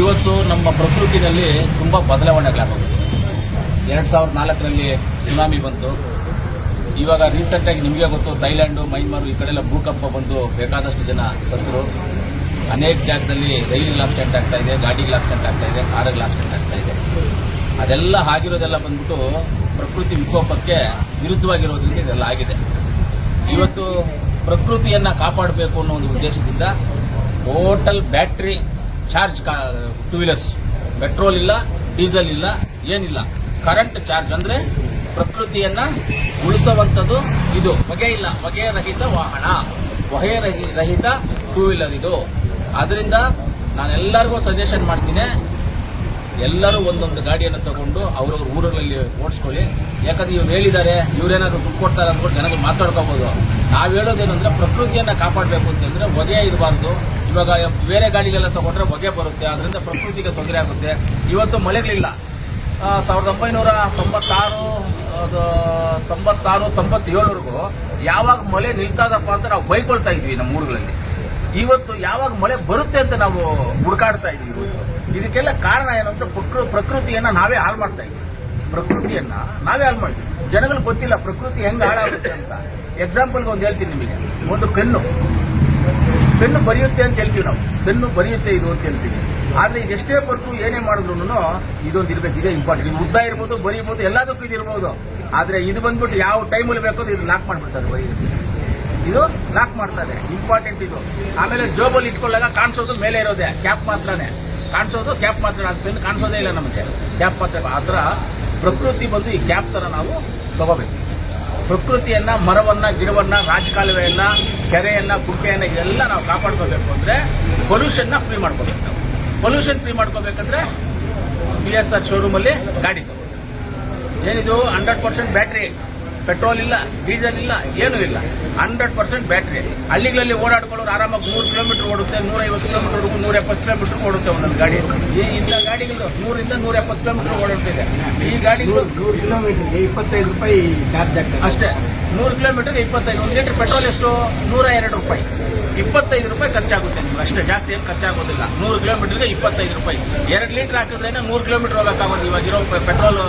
ಇವತ್ತು ನಮ್ಮ ಪ್ರಕೃತಿನಲ್ಲಿ ತುಂಬ ಬದಲಾವಣೆಗಳಾಗೋದು. ಎರಡು ಸಾವಿರದ ನಾಲ್ಕರಲ್ಲಿ ಸುನಾಮಿ ಬಂತು. ಇವಾಗ ರೀಸೆಂಟಾಗಿ ನಿಮಗೆ ಗೊತ್ತು, ಥೈಲ್ಯಾಂಡು ಮೈನ್ಮಾರು ಈ ಕಡೆ ಎಲ್ಲ ಭೂಕಂಪ ಬಂದು ಬೇಕಾದಷ್ಟು ಜನ ಸತ್ತರು. ಅನೇಕ ಜಾಗದಲ್ಲಿ ರೈಲಿಗೆ ಆಕ್ಸಿಡೆಂಟ್ ಆಗ್ತಾ ಇದೆ ಗಾಡಿಗೆ ಆಕ್ಸಿಡೆಂಟ್ ಆಗ್ತಾ ಇದೆ ಕಾರಿಗೆ ಆಕ್ಸಿಡೆಂಟ್ ಆಗ್ತಾ ಇದೆ. ಅದೆಲ್ಲ ಆಗಿರೋದೆಲ್ಲ ಬಂದ್ಬಿಟ್ಟು ಪ್ರಕೃತಿ ವಿಕೋಪಕ್ಕೆ ವಿರುದ್ಧವಾಗಿರೋದ್ರಿಂದ ಇದೆಲ್ಲ ಆಗಿದೆ. ಇವತ್ತು ಪ್ರಕೃತಿಯನ್ನು ಕಾಪಾಡಬೇಕು ಅನ್ನೋ ಒಂದು ಉದ್ದೇಶದಿಂದ total battery charge two wheelers petrol ಇಲ್ಲ ಡೀಸೆಲ್ ಇಲ್ಲ, ಏನಿಲ್ಲ. ಕರೆಂಟ್ ಚಾರ್ಜ್ ಅಂದ್ರೆ ಪ್ರಕೃತಿಯನ್ನ ಉಳಿಸುವಂಥದ್ದು ಇದು. ಹೊಗೆ ಇಲ್ಲ, ಹೊಗೆ ರಹಿತ ವಾಹನ. ಹೊಗೆ ರಹಿ- ರಹಿತ ಟೂ ವೀಲರ್ ಇದು. ಅದರಿಂದ ನಾನೆಲ್ಲರಿಗೂ ಸಜೆಷನ್ ಮಾಡ್ತೀನಿ. ಎಲ್ಲರೂ ಒಂದೊಂದು ಗಾಡಿಯನ್ನು ತಗೊಂಡು ಅವ್ರವ್ರ ಊರುಗಳಲ್ಲಿ ಓಡಿಸ್ಕೊಳ್ಳಿ. ಯಾಕಂದ್ರೆ ಇವ್ರು ಹೇಳಿದ್ದಾರೆ, ಇವ್ರೇನಾದ್ರು ದುಡ್ಡು ಕೊಡ್ತಾರೆ ಅಂದ್ಬಿಟ್ಟು ಜನಗಳು ಮಾತಾಡ್ಕೋಬಹುದು ನಾವು ಹೇಳೋದೇನಂದ್ರೆ ಪ್ರಕೃತಿಯನ್ನ ಕಾಪಾಡಬೇಕು ಅಂತಂದ್ರೆ ಹೊಗೆ ಇರಬಾರ್ದು. ಇವಾಗ ಬೇರೆ ಗಾಡಿಗೆಲ್ಲ ತಗೊಂಡ್ರೆ ಒಗೆ ಬರುತ್ತೆ ಅದರಿಂದ ಪ್ರಕೃತಿಗೆ ತೊಂದರೆ ಆಗುತ್ತೆ. ಇವತ್ತು ಮಳೆಗಳಿಲ್ಲ. ಸಾವಿರದ ಒಂಬೈನೂರ ತೊಂಬತ್ತಾರು ತೊಂಬತ್ತಾರು, ತೊಂಬತ್ತೇಳವರೆಗೂ ಯಾವಾಗ ಮಳೆ ನಿಲ್ತದಪ್ಪ ಅಂತ ನಾವು ಬೈಕೊಳ್ತಾ ಇದ್ವಿ ನಮ್ಮ ಊರುಗಳಲ್ಲಿ ಇವತ್ತು ಯಾವಾಗ ಮಳೆ ಬರುತ್ತೆ ಅಂತ ನಾವು ಹುಡುಕಾಡ್ತಾ ಇದೀವಿ ಇದಕ್ಕೆಲ್ಲ ಕಾರಣ ಏನಂದ್ರೆ ಪ್ರಕೃ ಪ್ರಕೃತಿಯನ್ನ ನಾವೇ ಹಾಳು ಮಾಡ್ತಾ ಇದ್ದೀವಿ. ಪ್ರಕೃತಿಯನ್ನ ನಾವೇ ಹಾಳು ಮಾಡ್ತೀವಿ ಜನಗಳಿಗೆ ಗೊತ್ತಿಲ್ಲ ಪ್ರಕೃತಿ ಹೆಂಗ್ ಹಾಳಾಗುತ್ತೆ ಅಂತ. ಎಕ್ಸಾಂಪಲ್ಗೆ ಒಂದು ಹೇಳ್ತೀನಿ ನಿಮಗೆ. ಒಂದು ಪೆನ್ನು ಪೆನ್ನು ಬರೆಯುತ್ತೆ ಅಂತ ಹೇಳ್ತೀವಿ ನಾವು. ಪೆನ್ನು ಬರೆಯುತ್ತೆ ಇದು ಅಂತ ಹೇಳ್ತೀವಿ. ಆದ್ರೆ ಇದು ಎಷ್ಟೇ ಏನೇ ಮಾಡಿದ್ರು ಇದೊಂದು ಇರ್ಬೇಕು. ಇದೇ ಇಂಪಾರ್ಟೆಂಟ್ ಉದ್ದ ಇರ್ಬೋದು ಬರೀಬಹುದು ಎಲ್ಲದಕ್ಕೂ ಇದು ಇರ್ಬೋದು. ಆದ್ರೆ ಇದು ಬಂದ್ಬಿಟ್ಟು ಯಾವ ಟೈಮಲ್ಲಿ ಬೇಕೋ ಇದು ಲಾಕ್ ಮಾಡ್ಬಿಡ್ತಾರೆ ಬರೀ ಇದು ಲಾಕ್ ಮಾಡ್ತಾರೆ ಇಂಪಾರ್ಟೆಂಟ್ ಇದು. ಆಮೇಲೆ ಜೋಬಲ್ಲಿ ಇಟ್ಕೊಳ್ಳಾಗ ಕಾಣಿಸೋದು ಮೇಲೆ ಇರೋದೆ. ಕ್ಯಾಪ್ ಮಾತ್ರನೇ. ಕಾಣಿಸೋದು ಕ್ಯಾಪ್ ಮಾತ್ರ ಪೆನ್ ಕಾಣಿಸೋದೇ ಇಲ್ಲ ನಮಗೆ. ಕ್ಯಾಪ್ ಮಾತ್ರ ಆತರ ಪ್ರಕೃತಿ ಬಂದು ಈ ಕ್ಯಾಪ್ ತರ ನಾವು ತಗೋಬೇಕು. ಪ್ರಕೃತಿಯನ್ನ, ಮರವನ್ನ, ಗಿಡವನ್ನ, ರಾಜಕಾಲುವೆಯನ್ನ, ಕೆರೆಯನ್ನ, ಕುಂಟೆಯನ್ನ ಇದೆಲ್ಲ ನಾವು ಕಾಪಾಡ್ಕೋಬೇಕು ಅಂದ್ರೆ ಪೊಲ್ಯೂಷನ್ನ ಫ್ರೀ ಮಾಡ್ಕೋಬೇಕು ನಾವು. ಪೊಲ್ಯೂಷನ್ ಫ್ರೀ ಮಾಡ್ಕೋಬೇಕಂದ್ರೆ ಬಿ ಎಸ್ ಆರ್ ಶೋರೂಮ್ ಅಲ್ಲಿ ಗಾಡಿ ತಗೋಬೇಕು. ಏನಿದು? ಹಂಡ್ರೆಡ್ ಪರ್ಸೆಂಟ್ ಬ್ಯಾಟ್ರಿ ಪೆಟ್ರೋಲ್ ಇಲ್ಲ ಡೀಸೆಲ್ ಇಲ್ಲ ಏನೂ ಇಲ್ಲ. Hundred percent battery. ಹಳ್ಳಿಗಳಲ್ಲಿ ಓಡಾಡ್ಕೊಳ್ಳೋರು ಆರಾಮಾಗಿ ನೂರು ಕಿಲೋಮೀಟರ್ ಓಡುತ್ತೆ ನೂರ ಐವತ್ತು ಕಿಲೋಮೀಟರ್ ನೂರ ಎಪ್ಪತ್ತು ಕಿಲೋಮೀಟರ್ ಓಡುತ್ತೆ ಒಂದೊಂದು ಗಾಡಿ. ಈ ಇಂಥ ಗಾಡಿಗಳು ನೂರಿಂದ ನೂರ ಎಪ್ಪತ್ತು ಕಿಲೋಮೀಟರ್ ಓಡಾಡ್ತಿದೆ. ಈ ಗಾಡಿಗಳು ನೂರು ಕಿಲೋಮೀಟರ್ ಇಪ್ಪತ್ತೈದು ರೂಪಾಯಿ ಚಾರ್ಜ್ ಆಗ್ತದೆ. ಅಷ್ಟೇ. ನೂರು ಕಿಲೋಮೀಟರ್ಗೆ ಇಪ್ಪತ್ತೈದು, ಒಂದು ಲೀಟರ್ ಪೆಟ್ರೋಲ್ ಎಷ್ಟು? ನೂರ ಎರಡು ರೂಪಾಯಿ. ಇಪ್ಪತ್ತೈದು ರೂಪಾಯಿ ಖರ್ಚಾಗುತ್ತೆ ನಿಮ್ಗೆ. ಅಷ್ಟೇ, ಜಾಸ್ತಿ ಏನು ಖರ್ಚಾಗೋದಿಲ್ಲ. ನೂರು ಕಿಲೋಮೀಟರ್ಗೆ ಇಪ್ಪತ್ತೈದು ರೂಪಾಯಿ. ಎರಡು ಲೀಟರ್ ಹಾಕಿದ್ರೇನೆ ನೂರು ಕಿಲೋಮೀಟರ್ ಹೋಗಕ್ಕಾಗೋದು ಇವಾಗ ಇರೋ ಪೆಟ್ರೋಲ್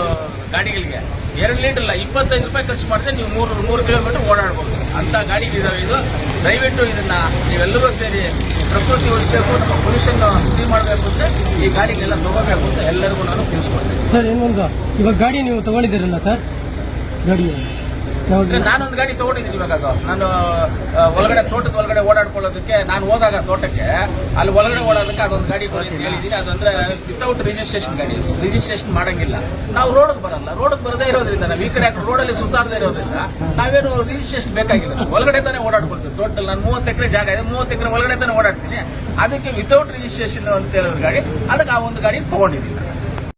ಗಾಡಿಗಳಿಗೆ. ಎರಡು ಲೀಟರ್ ಇಲ್ಲ, ಇಪ್ಪತ್ತೈದು ರೂಪಾಯಿ ಖರ್ಚು ಮಾಡಿದ್ರೆ ನೀವು ಮೂರು ಮೂರು ಕಿಲೋಮೀಟರ್ ಓಡಾಡ್ಬೋದು. ಅಂತ ಗಾಡಿಗಳಿದಾವೆ ಇದು. ದಯವಿಟ್ಟು ಇದನ್ನ ನೀವೆಲ್ಲರೂ ಸೇರಿ ಪ್ರಕೃತಿ ಉಳಿಸಬೇಕು ನಮ್ಮ ಪೊಲ್ಯೂಷನ್ ಫ್ರೀ ಮಾಡಬೇಕು ಅಂತ ಈ ಗಾಡಿಗೆಲ್ಲ ತಗೋಬೇಕು ಅಂತ ಎಲ್ಲರಿಗೂ ನಾನು ತಿಳಿಸ್ಕೊಡ್ತೇನೆ. ಸರ್ ಇನ್ನೊಂದು ಇವಾಗ ಗಾಡಿ ನೀವು ತಗೊಂಡಿದ್ದೀರಲ್ಲ ಸರ್? ಗಾಡಿ ನಾನೊಂದು ಗಾಡಿ ತಗೊಂಡಿದ್ದೀನಿ ಇವಾಗ ಅದು. ನಾನು ಒಳಗಡೆ ತೋಟದ ಒಳಗಡೆ ಓಡಾಡ್ಕೊಳ್ಳೋದಕ್ಕೆ ನಾನು ಹೋದಾಗ ತೋಟಕ್ಕೆ, ಅಲ್ಲಿ ಒಳಗಡೆ ಓಡೋದಕ್ಕೆ ಅದೊಂದು ಗಾಡಿ ಕೊಡಿ ಹೇಳಿದ್ದೀನಿ. ಅದಂದ್ರೆ ವಿತೌಟ್ ರಿಜಿಸ್ಟ್ರೇಷನ್ ಗಾಡಿ ರಿಜಿಸ್ಟ್ರೇಷನ್ ಮಾಡಂಗಿಲ್ಲ. ನಾವು ರೋಡ್ ಬರಲ್ಲ. ರೋಡ್ ಬರದೇ ಇರೋದ್ರಿಂದ, ನಾವು ಈ ಕಡೆ ರೋಡಲ್ಲಿ ಸುತ್ತಾಡದೇ ಇರೋದ್ರಿಂದ ನಾವೇನು ರಿಜಿಸ್ಟ್ರೇಷನ್ ಬೇಕಾಗಿಲ್ಲ. ಒಳಗಡೆ ತಾನೇ ಓಡಾಡ್ಕೊಳ್ತೀವಿ. ತೋಟದಲ್ಲಿ ನಾನು ಮೂವತ್ತು ಎಕರೆ ಜಾಗ ಇದೆ. ಮೂವತ್ತು ಎಕರೆ ಒಳಗಡೆ ತಾನೇ ಓಡಾಡ್ತೀನಿ. ಅದಕ್ಕೆ ವಿತೌಟ್ ರಿಜಿಸ್ಟ್ರೇಷನ್ ಅಂತ ಹೇಳೋದ್ರ ಗಾಡಿ, ಅದಕ್ಕೆ ಆ ಒಂದು ಗಾಡಿ ತಗೊಂಡಿದ್ದೀನಿ.